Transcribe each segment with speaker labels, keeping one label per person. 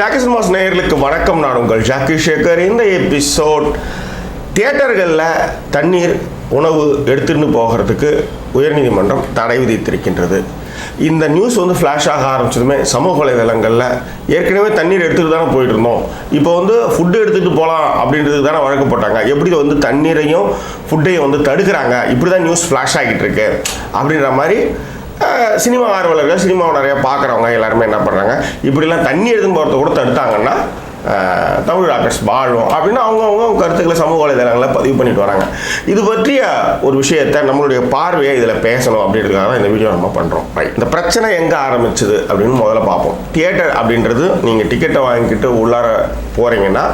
Speaker 1: Jackie cinemas நேயர்களுக்கு வணக்கம். நான் உங்கள் ஜாக்கி சேகர். இந்த எபிசோட் தியேட்டர்களில் தண்ணீர் உணவு எடுத்துன்னு போகிறதுக்கு உயர்நீதிமன்றம் தடை விதித்திருக்கின்றது. இந்த நியூஸ் வந்து ஃப்ளாஷ் ஆக ஆரம்பிச்சதுமே சமூக வலைதளங்களில் ஏற்கனவே தண்ணீர் எடுத்துகிட்டு தானே போயிட்டு இருந்தோம். இப்போ வந்து ஃபுட்டு எடுத்துகிட்டு போகலாம் அப்படின்றது தானே வழக்கு போட்டாங்க. எப்படி வந்து தண்ணீரையும் ஃபுட்டையும் வந்து தடுக்கிறாங்க? இப்படி தான் நியூஸ் ஃப்ளாஷ் ஆகிட்டு இருக்கு. அப்படின்ற மாதிரி சினிமா ஆர்வலர்கள் சினிமாவை நிறையா பார்க்குறவங்க எல்லாருமே என்ன பண்ணுறாங்க இப்படிலாம் தண்ணி எழுதும் போகிறத கூட தடுத்தாங்கன்னா தமிழ் டாக்டர்ஸ் வாழும் அப்படின்னு அவங்கவுங்க கருத்துக்களை சமூக வலைதளங்களில் பதிவு பண்ணிட்டு வராங்க. இது பற்றிய ஒரு விஷயத்தை நம்மளுடைய பார்வையை இதில் பேசணும் அப்படின்றதுக்காக தான் இந்த வீடியோ நம்ம பண்ணுறோம் ரைட் இந்த பிரச்சனை எங்கே ஆரம்பிச்சது அப்படின்னு முதல்ல பார்ப்போம். தியேட்டர் அப்படின்றது நீங்கள் டிக்கெட்டை வாங்கிக்கிட்டு உள்ளார போகிறீங்கன்னா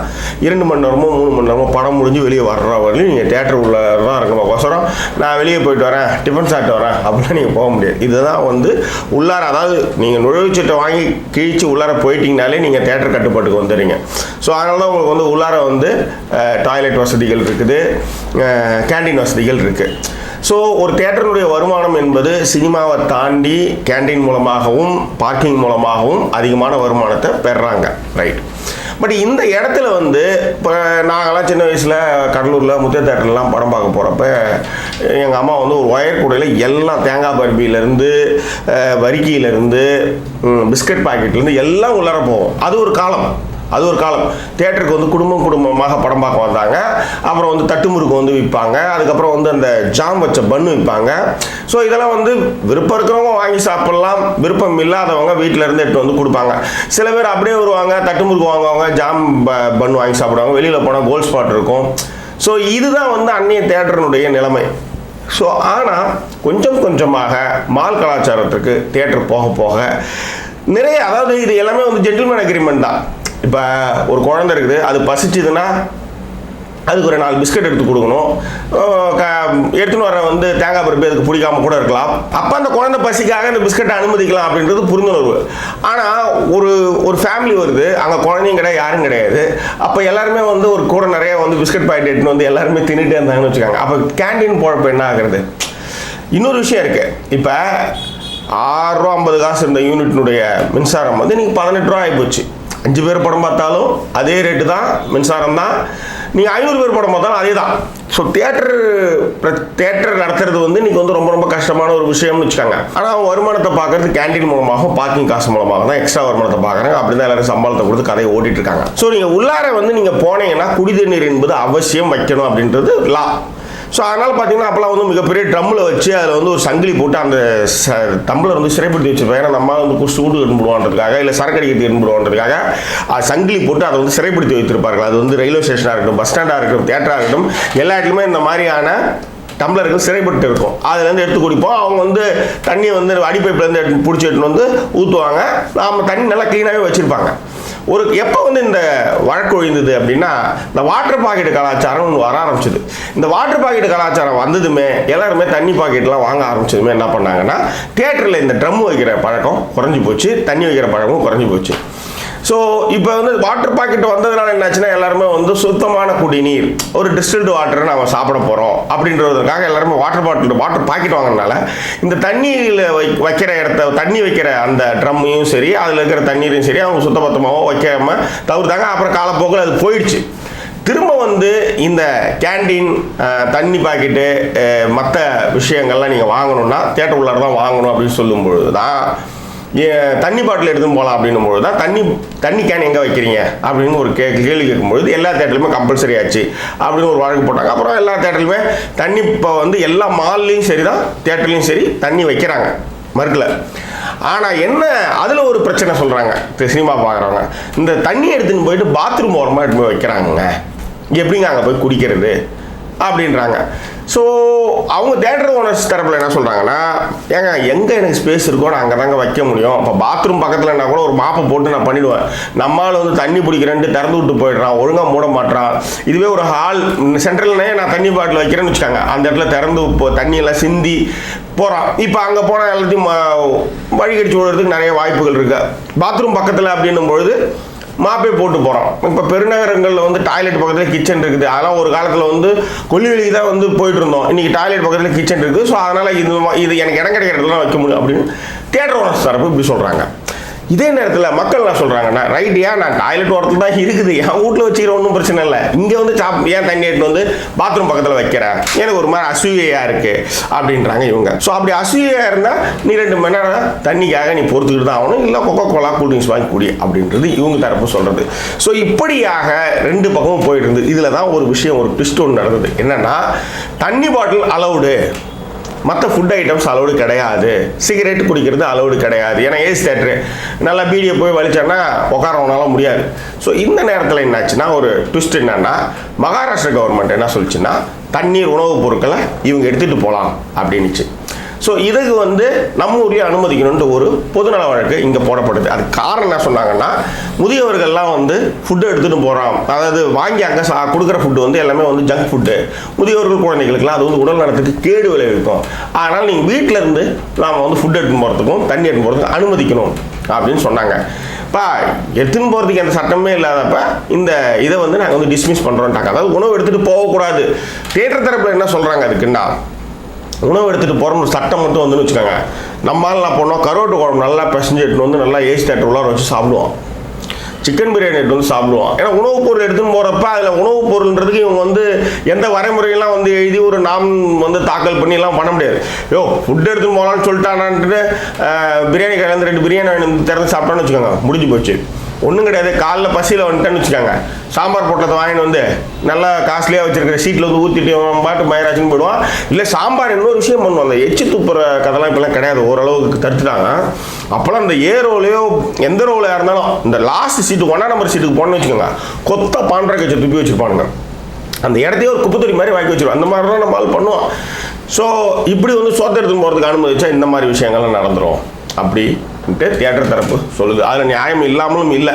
Speaker 1: இரண்டு மணி நேரமோ மூணு மணி நேரமோ படம் முடிஞ்சு வெளியே வர்ற வரலையும் நீங்கள் தேட்டர் உள்ள தான் இருக்கணும். நான் வெளியே போயிட்டு வரேன் டிஃபன் சாப்பிட்டு வரேன் அப்படிலாம் நீங்கள் போக முடியாது. இதுதான் வந்து உள்ளார அதாவது நீங்கள் நுழைவுச்சீட்டை வாங்கி கிழிச்சு உள்ளார போயிட்டீங்கனாலே நீங்கள் தேட்டர் கட்டுப்பாட்டுக்கு வந்துடுறீங்க. ஸோ அதனால தான் உங்களுக்கு வந்து உள்ளார வந்து டாய்லெட் வசதிகள் இருக்குது. கேண்டீன் வசதிகள் இருக்குது ஸோ ஒரு தேட்டருடைய வருமானம் என்பது சினிமாவை தாண்டி கேண்டீன் மூலமாகவும் பார்க்கிங் மூலமாகவும் அதிகமான வருமானத்தை பெறுறாங்க ரைட் பட் இந்த இடத்துல வந்து இப்போ நாங்களாம் சின்ன வயசில் கடலூரில் முத்திய தேட்டர்லாம் படம் பார்க்க போகிறப்ப எங்கள் அம்மா வந்து ஒரு ஒயர் கூடையில் எல்லாம் தேங்காய் பருப்பியிலேருந்து வரிக்கியிலேருந்து பிஸ்கட் பாக்கெட்லேருந்து எல்லாம் உள்ளார போவோம். அது ஒரு காலம். அது ஒரு காலம். தேட்டருக்கு வந்து குடும்பம் குடும்பமாக படம் பார்க்க வந்தாங்க. அப்புறம் வந்து தட்டுமுறுக்கு வந்து விற்பாங்க அதுக்கப்புறம் வந்து அந்த ஜாம் வச்ச பண்ணு விற்பாங்க ஸோ இதெல்லாம் வந்து விருப்பம் இருக்கிறவங்க வாங்கி சாப்பிட்லாம். விருப்பம் இல்லாதவங்க வீட்டில் இருந்து எடுத்து வந்து கொடுப்பாங்க. சில பேர் அப்படியே வருவாங்க தட்டுமுறுக்கு வாங்குவாங்க ஜாம் ப- வாங்கி சாப்பிடுவாங்க. வெளியில் போனால் கோல்ட் ஸ்பாட் இருக்கும். ஸோ இதுதான் வந்து அந்நிய தேட்டரினுடைய நிலைமை. ஸோ ஆனால் கொஞ்சம் கொஞ்சமாக மால் கலாச்சாரத்துக்கு தேட்டர் போக போக நிறைய அதாவது இது எல்லாமே வந்து ஜென்டில்மேன் அக்ரிமெண்ட் தான். இப்போ ஒரு குழந்தை இருக்குது அது பசிச்சுதுன்னா அதுக்கு ஒரு நாலு பிஸ்கட் எடுத்து கொடுக்கணும். க- எடுத்துன்னு வர வந்து தேங்காய் பருப்பு அதுக்கு பிடிக்காம கூட இருக்கலாம். அப்போ அந்த குழந்தை பசிக்காக இந்த பிஸ்கட்டை அனுமதிக்கலாம் அப்படின்றது புரிந்துணர்வு. ஆனால் ஒரு ஒரு ஃபேமிலி வருது அங்கே குழந்தையும் கிடையாது யாரும் கிடையாது. அப்போ எல்லாருமே வந்து ஒரு கூட நிறைய வந்து பிஸ்கட் பாக்கெட் எடுத்துன்னு வந்து எல்லாருமே தின்னுட்டே இருந்தாங்கன்னு வச்சுக்காங்க. அப்போ கேண்டீன் போகிறப்ப என்ன ஆகுறது? இன்னொரு விஷயம் இருக்குது இப்போ ஆறுரூவா ஐம்பது காசு இருந்த யூனிட்னுடைய மின்சாரம் வந்து இன்னைக்கு பதினெட்டு ரூபா ஆகிப்போச்சு அஞ்சு பேர் படம் பார்த்தாலும் அதே ரேட்டு தான் மின்சாரம் தான். நீங்கள் ஐநூறு பேர் படம் பார்த்தாலும் அதே தான். ஸோ தேட்டர் தேட்டர் நடத்துறது வந்து இன்னைக்கு வந்து ரொம்ப ரொம்ப கஷ்டமான ஒரு விஷயம்னு வச்சுக்காங்க. ஆனால் அவங்க வருமானத்தை பார்க்கறது கேண்டீன் மூலமாகவும் பார்க்கிங் காசு மூலமாக தான் எக்ஸ்ட்ரா வருமானத்தை பார்க்குறாங்க. அப்படி தான் எல்லாரும் சம்பளத்தை கொடுத்து கதையை ஓட்டிட்டு இருக்காங்க. ஸோ நீங்கள் உள்ளார வந்து நீங்கள் போனீங்கன்னா குடிதண்ணீர் என்பது அவசியம் வைக்கணும் அப்படின்றது லா ஸோ அதனால் பார்த்தீங்கன்னா அப்போலாம் வந்து மிகப்பெரிய ட்ரம்மில் வச்சு அதில் வந்து ஒரு சங்கிலி போட்டு அந்த ச டம்ளர் வந்து சிறைப்படுத்தி வச்சிருப்பேன் ஏன்னா நம்ம வந்து குடிச்சு சூடு எடுத்துடுவான்றதுக்காக இல்லை சரக்கு அடிக்கிறது எடுத்துடுவான்றதுக்காக அது சங்கிலி போட்டு அதை வந்து சிறைப்படுத்தி வைத்திருப்பார்கள். அது வந்து ரயில்வே ஸ்டேஷனாக இருக்கட்டும் பஸ் ஸ்டாண்டாக இருக்கட்டும் தேட்டராக இருக்கட்டும் எல்லா இடத்துலையுமே இந்த மாதிரியான டம்ளர்கள் சிறைப்பட்டு இருக்கும். அதுலேருந்து எடுத்து குடிப்போம். அவங்க வந்து தண்ணியை வந்து அடிப்பைப்புலேருந்து எடுத்து பிடிச்சி எடுத்துன்னு வந்து ஊற்றுவாங்க நாம் தண்ணி நல்லா க்ளீனாகவே வச்சுருப்பாங்க. ஒரு எப்போ வந்து இந்த வழக்கு ஒழிந்தது அப்படின்னா இந்த வாட்டர் பாக்கெட் கலாச்சாரம் ஒன்று வர ஆரம்பிச்சது. இந்த வாட்டர் பாக்கெட் கலாச்சாரம் வந்ததுமே எல்லாருமே தண்ணி பாக்கெட்லாம் வாங்க ஆரம்பிச்சதுமே என்ன பண்ணாங்கன்னா தேட்டரில் இந்த ட்ரம் வைக்கிற பழக்கம் குறைஞ்சி போச்சு தண்ணி வைக்கிற பழக்கம் குறைஞ்சி போச்சு. ஸோ இப்போ வந்து வாட்டர் பாக்கெட் வந்ததுனால என்னாச்சுன்னா எல்லாருமே வந்து சுத்தமான குடிநீர் ஒரு டிஸ்டில்டு வாட்டரை நம்ம சாப்பிட போகிறோம் அப்படின்றதுக்காக எல்லாருமே வாட்டர் பாட்டில் வாட்டர் பாக்கெட் வாங்கினால இந்த தண்ணியில் வை வைக்கிற இடத்த தண்ணி வைக்கிற அந்த ட்ரம்மையும் சரி அதில் இருக்கிற தண்ணீரையும் சரி அவங்க சுத்தபத்தமாகவும் வைக்காம தவிர்த்தாங்க. அப்புறம் காலப்போக்கில் அது போயிடுச்சு. திரும்ப வந்து இந்த கேண்டீன் தண்ணி பாக்கெட்டு மற்ற விஷயங்கள்லாம் நீங்கள் வாங்கணும்னா தேட்டர் உள்ளார தான் வாங்கணும் அப்படின்னு சொல்லும் பொழுது தான் தண்ணி பாட்டில் எடுத்துன்னு போகலாம் அப்படின்னும் பொழுது தான் தண்ணி தண்ணி கேன் எங்கே வைக்கிறீங்க? அப்படின்னு ஒரு கே கேள்வி கேட்கும்பொழுது எல்லா தேட்டர்லையுமே கம்பல்சரி ஆச்சு. அப்படின்னு ஒரு வழக்கு போட்டாங்க. அப்புறம் எல்லா தேட்டர்லையுமே தண்ணி இப்போ வந்து எல்லா மால்லையும் சரி தான் தேட்டர்லையும் சரி தண்ணி வைக்கிறாங்க. மறுக்கல. ஆனால் என்ன அதில் ஒரு பிரச்சனை சொல்கிறாங்க சினிமா பார்க்குறவங்க இந்த தண்ணி எடுத்துன்னு போயிட்டு பாத்ரூம் ஓரமாக எடுத்து போய் வைக்கிறாங்க எப்படிங்க அங்கே போய் குடிக்கிறது? அப்படின்றாங்க. ஸோ அவங்க தேட்டர் ஓனர்ஸ் தரப்பில் என்ன சொல்கிறாங்கன்னா ஏங்க எங்கே எனக்கு ஸ்பேஸ் இருக்கோ நான் அங்கே தாங்க வைக்க முடியும். இப்போ பாத்ரூம் பக்கத்துலனா கூட ஒரு மாப்பை போட்டு நான் பண்ணிடுவேன். நம்மால் வந்து தண்ணி பிடிக்கிறேன்ட்டு திறந்து விட்டு போயிடுறான் ஒழுங்காக மூட மாட்டான் இதுவே ஒரு ஹால் சென்ட்ரல்னே நான் தண்ணி பாட்டில் வைக்கிறேன்னு வச்சுக்காங்க. அந்த இடத்துல திறந்து இப்போ தண்ணியெல்லாம் சிந்தி போகிறான் இப்போ அங்கே போனால் எல்லாத்தையும் ம- வழிகடிச்சு விடுறதுக்கு நிறைய வாய்ப்புகள் இருக்குது பாத்ரூம் பக்கத்தில் அப்படின்னும் பொழுது மாப்பே போட்டு போகிறோம் இப்போ பெருநகரங்களில் வந்து டாய்லெட் பக்கத்தில் கிச்சன் இருக்குது. அதெல்லாம் ஒரு காலத்தில் வந்து கொல்லிவெளிக்கு தான் வந்து போயிட்டு இருந்தோம். இன்றைக்கி டாய்லெட் பக்கத்தில் கிச்சன் இருக்குது ஸோ அதனால் இது மா- இது எனக்கு இடம் கிடைக்கிற இடத்துல வைக்க முடியும் அப்படின்னு தேட்டர் ஓனர்ஸ் தரப்பு இப்படி சொல்கிறாங்க இதே நேரத்தில் மக்கள் என்ன சொல்கிறாங்கன்னா ரைட்டியா நான் டாய்லெட் ஓரத்தில் தான் இருக்குது. என் வீட்டில் வச்சுக்கிற ஒன்றும் பிரச்சனை இல்லை. இங்கே வந்து சாப் ஏன் தண்ணி எடுத்து வந்து பாத்ரூம் பக்கத்தில் வைக்கிறேன் எனக்கு ஒரு மாதிரி அசூயையாக இருக்குது அப்படின்றாங்க இவங்க. ஸோ அப்படி அசூயையாக இருந்தால் நீ ரெண்டு மணி நேரம் தண்ணிக்காக நீ பொறுத்துக்கிட்டு தான் ஆகணும். இல்லை கொக்கோ கோலா கூல்ட்ரிங்க்ஸ் வாங்கி குடி. அப்படின்றது இவங்க தரப்பு சொல்கிறது ஸோ இப்படியாக ரெண்டு பக்கமும் போயிட்டு இருந்து இதில் தான் ஒரு விஷயம் ஒரு ட்விஸ்ட் ஒன்று நடந்தது. என்னென்னா தண்ணி பாட்டில் அலவுடு மற்ற ஃபுட் ஐட்டம்ஸ் அலௌடு கிடையாது. சிகரெட் குடிக்கிறது அலௌடு கிடையாது. ஏன்னா ஏசி தேட்டரு நல்லா பீடியை போய் வலிச்சோன்னா உட்காரவனால முடியாது. ஸோ இந்த நேரத்தில் என்னாச்சுன்னா ஒரு ட்விஸ்ட் என்னன்னா மகாராஷ்டிரா கவர்மெண்ட் என்ன சொல்லிச்சுன்னா தண்ணீர் உணவுப் பொருட்களை இவங்க எடுத்துகிட்டு போகலாம் அப்படின்னுச்சு. ஸோ இதுக்கு வந்து நம்ம ஊர்லேயே அனுமதிக்கணுன்ற ஒரு பொதுநல வழக்கு இங்கே போடப்படுது. அது காரணம் என்ன சொன்னாங்கன்னா முதியவர்கள்லாம் வந்து ஃபுட்டு எடுத்துகிட்டு போகிறோம் அதாவது வாங்கி அங்கே சா கொடுக்குற ஃபுட்டு வந்து எல்லாமே வந்து ஜங்க் ஃபுட்டு முதியவர்கள் குழந்தைகளுக்குலாம் அது வந்து உடல் நலத்துக்கு கேடு விளைவிக்கும். அதனால் நீங்கள் வீட்டிலேருந்து நாம் வந்து ஃபுட் எடுத்துன்னு போகிறதுக்கும் தண்ணி எடுத்துன்னு போகிறதுக்கும் அனுமதிக்கணும் அப்படின்னு சொன்னாங்க. பா எடுத்துன்னு போகிறதுக்கு எந்த சட்டமே இல்லாதப்ப இந்த இதை வந்து நாங்கள் வந்து டிஸ்மிஸ் பண்ணுறோன்ட்டாங்க அதாவது உணவு எடுத்துகிட்டு போகக்கூடாது. தேட்டர் தரப்பில் என்ன சொல்கிறாங்க அதுக்குன்னா உணவு எடுத்துகிட்டு போகிறோம்னு சட்டம் மட்டும் வந்துன்னு வச்சுக்கோங்க. நம்மளால என்ன பண்ணோம் கருவாட்டு குழம்பு நல்லா பிசைஞ்சு எடுத்துன்னு வந்து நல்லா ஏசி தேட்டர் உள்ளார வச்சு சாப்பிடுவோம். சிக்கன் பிரியாணி எடுத்து வந்து சாப்பிடுவோம். ஏன்னா உணவுப் பொருள் எடுத்துன்னு போகிறப்ப அதில் உணவுப் பொருள்ன்றதுக்கு இவங்க வந்து எந்த வரைமுறையெல்லாம் வந்து எழுதி ஒரு நாம் வந்து தாக்கல் பண்ணிலாம் பண்ண முடியாது. யோ ஃபுட் எடுத்துன்னு போகலான்னு சொல்லிட்டானான்ட்டு பிரியாணி கலந்து ரெண்டு பிரியாணி வாங்கி வந்து திறந்து சாப்பிட்டான்னு வச்சுக்கோங்க. முடிஞ்சு போச்சு. ஒன்றும் கிடையாது. காலைல பசியில் வந்துட்டேன்னு வச்சுக்கோங்க. சாம்பார் போட்டதை வாங்கிட்டு வந்து நல்லா காஸ்ட்லியாக வச்சுருக்கிற சீட்டில் வந்து ஊற்றிட்டு அவன் பாட்டு மயராஜின்னு போயிடுவான் இல்லை சாம்பார் இன்னொரு விஷயம் பண்ணுவோம் அந்த எச்சு துப்புற கதைலாம் இப்போலாம் கிடையாது. ஓரளவுக்கு தடுத்துட்டாங்க. அப்போல்லாம் இந்த ஏ ரோலையோ எந்த ரோலையாக இருந்தாலும் இந்த லாஸ்ட் சீட்டு ஒன்றா நம்பர் சீட்டுக்கு போனோன்னு வச்சுக்கோங்க. கொத்த பாண்டரை கட்சி துப்பி வச்சுருப்பானுங்க. அந்த இடத்தையே ஒரு குப்பத்தொடி மாதிரி வாங்கி வச்சிருவோம் அந்த மாதிரிலாம் நம்ம ஆள் பண்ணுவோம் ஸோ இப்படி வந்து சோத்த எடுத்துன்னு போகிறதுக்கு அனுமதிச்சா இந்த மாதிரி விஷயங்கள்லாம் நடந்துடும் அப்படி தேட்டர் தரப்பு சொல்லுது. அதில் நியாயம் இல்லாமலும் இல்லை.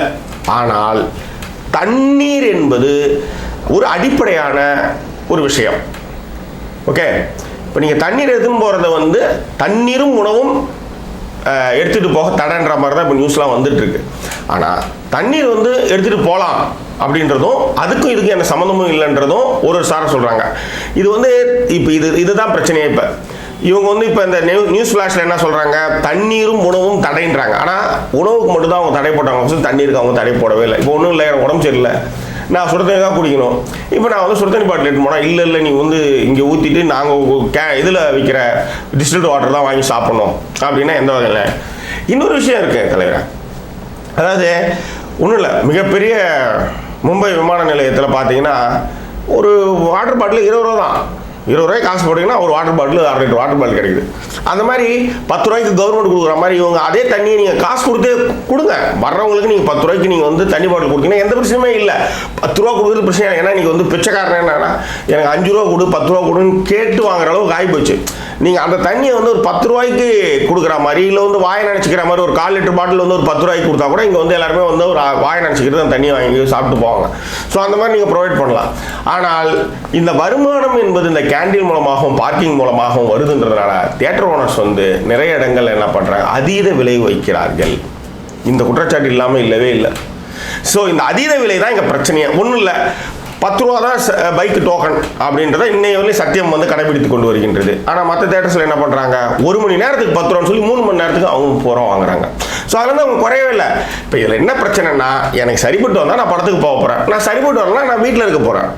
Speaker 1: ஆனால் தண்ணீர் என்பது ஒரு அடிப்படையான ஒரு விஷயம். ஓகே இப்போ நீங்கள் தண்ணீர் எதுவும் போகிறத வந்து தண்ணீரும் உணவும் எடுத்துகிட்டு போக தடன்ற மாதிரி தான் இப்போ நியூஸ்லாம் வந்துட்டுருக்கு. ஆனால் தண்ணீர் வந்து எடுத்துகிட்டு போகலாம் அப்படின்றதும் அதுக்கும் இதுக்கும் என்ன சம்மந்தமும் இல்லைன்றதும் ஒரு சாரை சொல்கிறாங்க இது வந்து இப்போ இது இதுதான் பிரச்சனையே இப்போ. இவங்க வந்து இப்போ இந்த நியூ நியூஸ் ஃப்ளாஷில் என்ன சொல்கிறாங்க தண்ணீரும் உணவும் தடைன்றாங்க. ஆனால் உணவுக்கு மட்டும் தான் அவங்க தடை போட்டாங்க. ஃபஸ்ட்டு தண்ணீருக்கு அவங்க தடை போடவே இல்லை. இப்போ ஒன்றும் இல்லை எனக்கு உடம்பு சரியில்லை. நான் சுடுதண்ணி தான் குடிக்கணும். இப்போ நான் வந்து சுடுதண்ணி பாட்டில் எடுத்து போனால் இல்லை இல்லை நீ வந்து இங்கே ஊற்றிட்டு நாங்கள் கே இதில் விற்கிற டிஸ்டில்டு வாட்டர் தான் வாங்கி சாப்பிட்ணும். அப்படின்னா எந்த வகையில்? இன்னொரு விஷயம் இருக்குது தலைவர். அதாவது ஒன்றும் இல்லை. மிகப்பெரிய மும்பை விமான நிலையத்தில் பார்த்தீங்கன்னா ஒரு வாட்டர் பாட்டில் இருபது ரூபா தான். இருபது ரூபாய்க்கு காசு போட்டிங்கன்னா ஒரு வாட்டர் பாட்டில் அரை லிட்டர் வாட்டர் பாட்டில் கிடைக்குது. அந்த மாதிரி பத்து ரூபாய்க்கு கவர்மெண்ட் கொடுக்குற மாதிரி இவங்க அதே தண்ணியை நீங்கள் காசு கொடுத்தே கொடுங்க. வர்றவங்களுக்கு நீங்கள் பத்து ரூபாய்க்கு நீங்கள் வந்து தண்ணி பாட்டில் கொடுத்தீங்கன்னா எந்த பிரச்சனையுமே இல்லை. பத்து ரூபா கொடுக்குறது பிரச்சனை இல்லை. ஏன்னா நீங்கள் வந்து பிச்சைக்காரன் என்னன்னா எனக்கு அஞ்சு ரூபா கொடு பத்து ரூபா கொடுன்னு கேட்டு வாங்குற அளவுக்கு ஆகி போச்சு நீங்கள் அந்த தண்ணியை வந்து ஒரு பத்து ரூபாய்க்கு கொடுக்குற மாதிரி இல்லை வந்து வாயை நினச்சிக்கிற மாதிரி ஒரு கால் லிட்டர் பாட்டில் வந்து ஒரு பத்து ரூபாய்க்கு கொடுத்தா கூட இங்கே வந்து எல்லாருமே வந்து ஒரு வாயை நினச்சிக்கிட்டு தான் தண்ணியை வாங்கி சாப்பிட்டு போவாங்க. ஸோ அந்த மாதிரி நீங்கள் ப்ரொவைட் பண்ணலாம். ஆனால் இந்த வருமானம் என்பது இந்த கேண்டீன் மூலமாகவும் பார்க்கிங் மூலமாகவும் வருதுன்றதுனால தியேட்டர் ஓனர்ஸ் வந்து நிறைய இடங்கள் என்ன பண்ணுறாங்க அதீத விலை வைக்கிறார்கள். இந்த குற்றச்சாட்டு இல்லாமல் இல்லவே இல்லை. ஸோ இந்த அதீத விலை தான் இங்கே பிரச்சனையே. ஒன்றும் இல்லை. பத்து ரூபா தான் பைக் டோக்கன் அப்படின்றத இன்னைய வரையும் சத்தியம் வந்து கடைபிடித்து கொண்டு வருகின்றது. ஆனால் மற்ற தேட்டர்ஸில் என்ன பண்ணுறாங்க ஒரு மணி நேரத்துக்கு பத்து ரூபான்னு சொல்லி மூணு மணி நேரத்துக்கு அவங்க போகிறோம் வாங்குறாங்க. ஸோ அதில் வந்து அவங்க குறையவே இல்லை. இப்போ இதில் என்ன பிரச்சனைனா எனக்கு சரிப்பட்டு வந்தால் நான் படத்துக்கு போக போகிறேன் நான் சரிப்பட்டு வரலாம் நான் வீட்டில் இருக்க போகிறேன்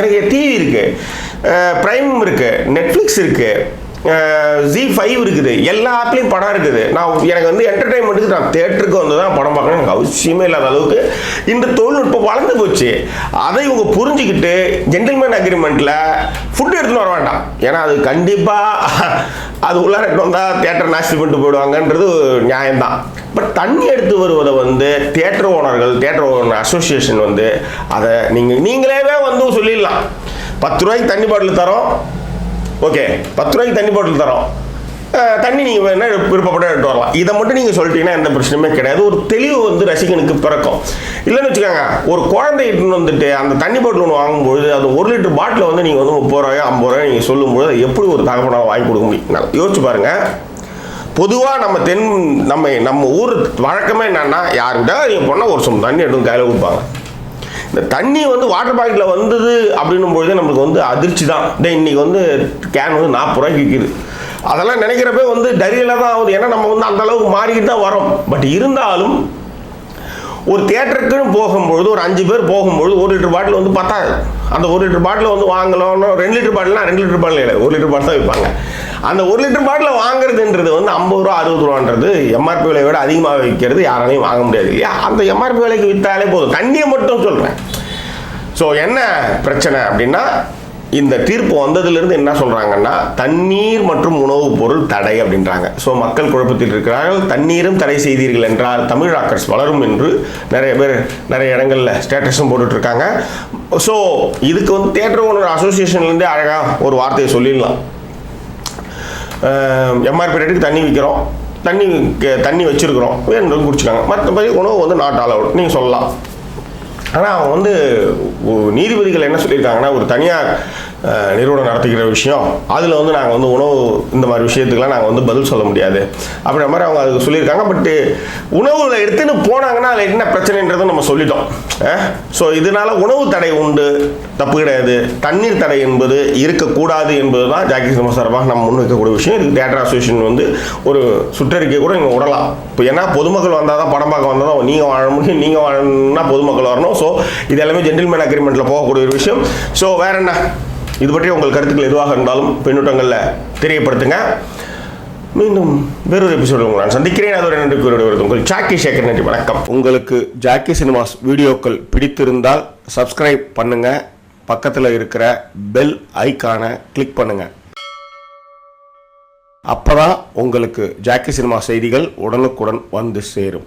Speaker 1: எனக்கு டிவி இருக்குது ப்ரைம் இருக்குது நெட்ஃப்ளிக்ஸ் இருக்குது ஜி ஃபைவ் இருக்குது. எல்லா ஆப்லேயும் படம் இருக்குது. நான் எனக்கு வந்து என்டர்டைன்மெண்ட்டுக்கு நான் தேட்டருக்கு வந்து தான் படம் பார்க்கணும் எனக்கு அவசியமே இல்லாத அளவுக்கு இந்த தொழில்நுட்பம் வளர்ந்து போச்சு. அதை இவங்க புரிஞ்சுக்கிட்டு ஜென்டில்மேன் அக்ரிமெண்ட்டில் ஃபுட்டு எடுத்துன்னு வர வேண்டாம். ஏன்னா அது கண்டிப்பாக அது உள்ளார எடுத்து வந்தால் தேட்டர் நாஸ்தி பண்ணிட்டு போயிடுவாங்கன்றது நியாயம்தான். பட் தண்ணி எடுத்து வருவதை வந்து தேட்டர் ஓனர்கள் தேட்டர் ஓனர் அசோசியேஷன் வந்து அதை நீங்கள் நீங்களே வந்து சொல்லிடலாம். பத்து ரூபாய்க்கு தண்ணி பாட்டில் தரோம். ஓகே பத்து ரூபாய்க்கு தண்ணி பாட்டில் தரோம். தண்ணி நீங்கள் வேணா விருப்பப்பட எடுத்து வரலாம். இதை மட்டும் நீங்கள் சொல்லிட்டீங்கன்னா எந்த பிரச்சனையுமே கிடையாது. ஒரு தெளிவு வந்து ரசிகனுக்கு பிறக்கும். இல்லைன்னு வச்சுக்கோங்க ஒரு குழந்தை இட்டுன்னு வந்துட்டு அந்த தண்ணி பாட்டில் ஒன்று வாங்கும்போது அது ஒரு லிட்டர் பாட்டில் வந்து நீங்கள் வந்து முப்பது ரூபாயோ ஐம்பது ரூபாயோ நீங்கள் சொல்லும்போது எப்படி ஒரு தகவலாக வாங்கி கொடுக்க முடியும்? நல்லா யோசிச்சு பாருங்கள் பொதுவாக நம்ம தென் நம்ம நம்ம ஊர் வழக்கமே என்னென்னா யாருக்கிட்ட நீங்கள் போனால் ஒரு சொம் தண்ணி எடுத்து கையில் கொடுப்பாங்க. இந்த தண்ணி வந்து வாட்டர் பாக்கெட்டில் வந்தது அப்படின்னும் பொழுது நம்மளுக்கு வந்து அதிர்ச்சி தான் டே இன்னைக்கு வந்து கேன் வந்து நாற்பது ரூபாய்க்கு விற்கிது அதெல்லாம் நினைக்கிறப்ப வந்து டரியலாக தான் ஆகுது. ஏன்னா நம்ம வந்து அந்த அளவுக்கு மாறிக்கிட்டு தான் வரோம். பட் இருந்தாலும் ஒரு தேட்டருக்குன்னு போகும்பொழுது ஒரு அஞ்சு பேர் போகும்பொழுது ஒரு லிட்டர் பாட்டில் வந்து பத்தாது. அந்த ஒரு லிட்டர் பாட்டில் வந்து வாங்கலாம் ரெண்டு லிட்டர் பாட்டில்னா ரெண்டு லிட்டர் பாட்டில் இல்லை ஒரு லிட்டர் பாட்டில் தான் விற்பாங்க அந்த ஒரு லிட்டர் பாட்டில் வாங்குறதுன்றது வந்து ஐம்பது ரூபா அறுபது ரூபான்றது எம்ஆர்பி விலையை விட அதிகமாக விற்கிறது யாராலையும் வாங்க முடியாது இல்லையா? அந்த எம்ஆர்பி விலைக்கு விற்றாலே போதும். தண்ணியை மட்டும் சொல்கிறேன் ஸோ என்ன பிரச்சனை அப்படின்னா இந்த தீர்ப்பு வந்ததுலேருந்து என்ன சொல்கிறாங்கன்னா தண்ணீர் மற்றும் உணவுப் பொருள் தடை அப்படின்றாங்க. ஸோ மக்கள் குழப்பத்தில் இருக்கிறார்கள். தண்ணீரும் தடை செய்தீர்கள் என்றால் தமிழ் ராக்கர்ஸ் வளரும் என்று நிறைய பேர் நிறைய இடங்களில் ஸ்டேட்டஸும் போட்டுட்ருக்காங்க. ஸோ இதுக்கு வந்து தேட்டர் ஓனர் அசோசியேஷன்லேருந்தே அழகாக ஒரு வார்த்தையை சொல்லிடலாம். எம்ஆர்பி ரேட்டுக்கு தண்ணி விற்கிறோம் தண்ணி க- தண்ணி வச்சுருக்குறோம். வேணுன்றது குடிச்சுக்காங்க. மற்றபடி உணவு வந்து நாட் அலவுட் நீங்கள் சொல்லலாம். ஆனால் அவங்க வந்து நீதிபதிகள் என்ன சொல்லியிருக்காங்கன்னா ஒரு தனியார் நிறுவனம் நடத்துகிற விஷயம். அதில் வந்து நாங்கள் வந்து உணவு இந்த மாதிரி விஷயத்துக்கெலாம் நாங்கள் வந்து பதில் சொல்ல முடியாது. அப்படின்ற மாதிரி அவங்க அதுக்கு சொல்லியிருக்காங்க. பட்டு உணவுல எடுத்துன்னு போனாங்கன்னா அதில் என்ன பிரச்சனைன்றதை நம்ம சொல்லிட்டோம். ஸோ இதனால உணவு தடை உண்டு. தப்பு கிடையாது. தண்ணீர் தடை என்பது இருக்கக்கூடாது என்பது தான் ஜாக்கி சினிமா சார்பாக நம்ம முன்வைக்கக்கூடிய விஷயம். இதுக்கு தேட்டர் அசோசியேஷன் வந்து ஒரு சுற்றறிக்கை கூட நீங்கள் விடலாம் இப்போ ஏன்னா பொதுமக்கள் வந்தால் தான் படம் பார்க்க வந்தால் தான் நீங்கள் வாழ முடியும் நீங்கள் வாழணும்னா பொதுமக்கள் வரணும். ஸோ இது எல்லாமே ஜென்டில்மேன் அக்ரிமெண்ட்டில் போகக்கூடிய ஒரு விஷயம். ஸோ வேற என்ன? இது பற்றி உங்கள் கருத்துக்கள் எதுவாக இருந்தாலும் பின்னூட்டங்களில் தெரியப்படுத்துங்க. மீண்டும் வேறொரு எபிசோடு உங்களை நான் சந்திக்கிறேன். அது நன்றி கூறிவிடுவது உங்கள் ஜாக்கி சேகர் நன்றி வணக்கம். உங்களுக்கு ஜாக்கி சினிமாஸ் வீடியோக்கள் பிடித்திருந்தால் சப்ஸ்கிரைப் பண்ணுங்க. பக்கத்தில் இருக்கிற பெல் ஐக்கானை கிளிக் பண்ணுங்க. அப்பதான் உங்களுக்கு ஜாக்கி சினிமா செய்திகள் உடனுக்குடன் வந்து சேரும்.